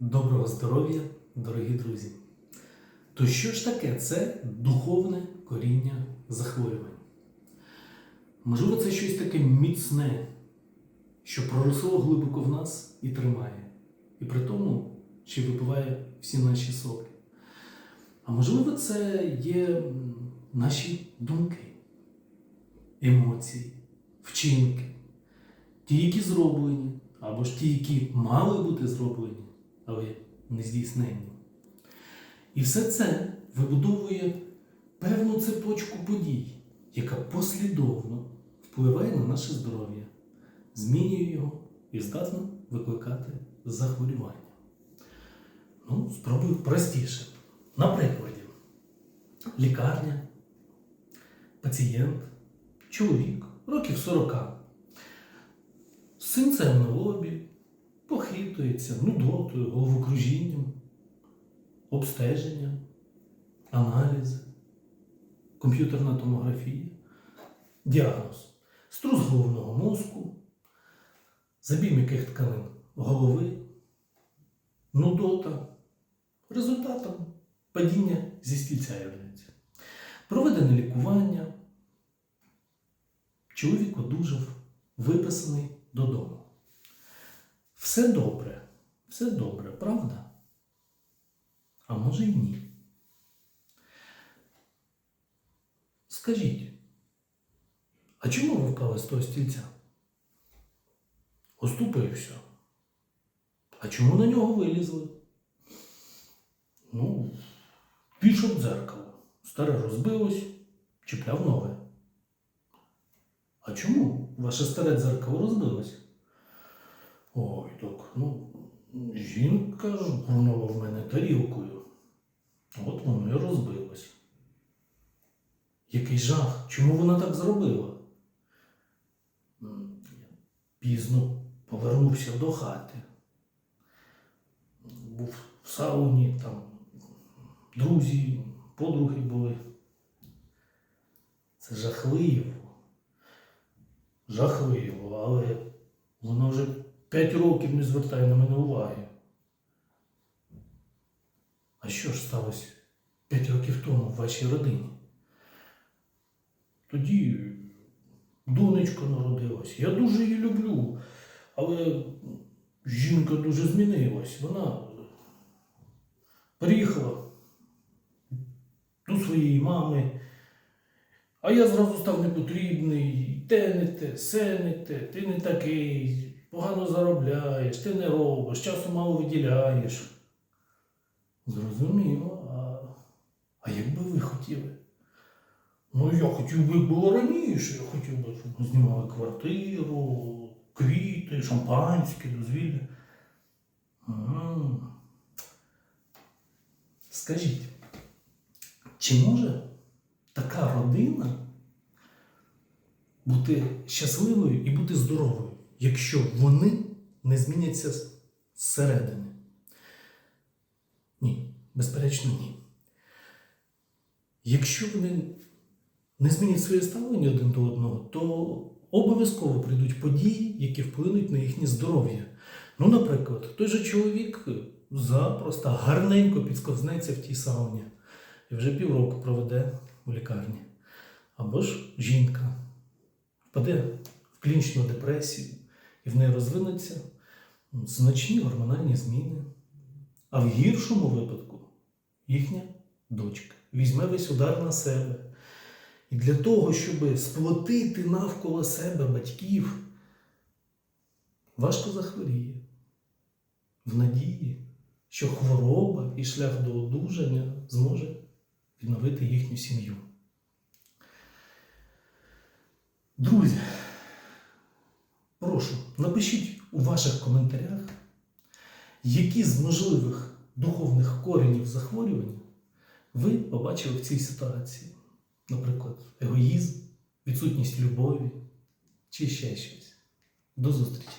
Доброго здоров'я, дорогі друзі! То що ж таке це духовне коріння захворювань? Можливо, це щось таке міцне, що проросло глибоко в нас і тримає, і при тому ще випиває всі наші соки. А можливо, це є наші думки, емоції, вчинки, ті, які зроблені, або ж ті, які мали бути зроблені, але не здійснені. І все це вибудовує певну цепочку подій, яка послідовно впливає на наше здоров'я, змінює його і здатна викликати захворювання. Ну, спробую простіше. На прикладі, лікарня, пацієнт, чоловік, років 40, з синцем на лобі, похитується, нудотою, головокружінням, обстеження, аналізи, комп'ютерна томографія, діагноз, струс головного мозку, забій м'яких тканин голови, нудота, результатом падіння зі стільця являється. Проведене лікування, чоловік одужав, виписаний додому. Все добре, все добре, правда? А може й ні. Скажіть, а чому ви впали з того стільця? Оступився. А чому на нього вилізли? Ну, пішов дзеркало. Старе розбилось, чіпляв нове. А чому ваше старе дзеркало розбилось? Ой, так, ну, жінка ж бурнула в мене тарілкою. От воно і розбилось. Який жах! Чому вона так зробила? Пізно повернувся до хати. Був в сауні, там друзі, подруги були. Це жахливо. Жахливо, але вона вже п'ять років не звертає на мене уваги. А що ж сталося п'ять років тому в вашій родині? Тоді донечка народилась. Я дуже її люблю, але жінка дуже змінилась. Вона приїхала до своєї мами, а я зразу став непотрібний. Те не те, се не те, ти не такий, погано заробляєш, ти не робиш, часу мало виділяєш. Зрозуміло, а, а як би ви хотіли? Ну, я хотів би, було раніше, я хотів би, щоб ми знімали квартиру, квіти, шампанське, дозвілля. Скажіть, чи може така родина бути щасливою і бути здоровою, якщо вони не зміняться зсередини? Ні, безперечно, ні. Якщо вони не змінять своє ставлення один до одного, то обов'язково прийдуть події, які вплинуть на їхнє здоров'я. Ну, наприклад, той же чоловік запросто гарненько підсковзнеться в тій сауні і вже півроку проведе у лікарні. Або ж жінка впаде в клінічну депресію, і в неї розвинуться значні гормональні зміни. А в гіршому випадку їхня дочка візьме весь удар на себе. І для того, щоб сплотити навколо себе батьків, важко захворіє. В надії, що хвороба і шлях до одужання зможе відновити їхню сім'ю. Друзі, напишіть у ваших коментарях, які з можливих духовних коренів захворювання ви побачили в цій ситуації. Наприклад, егоїзм, відсутність любові чи ще щось. До зустрічі!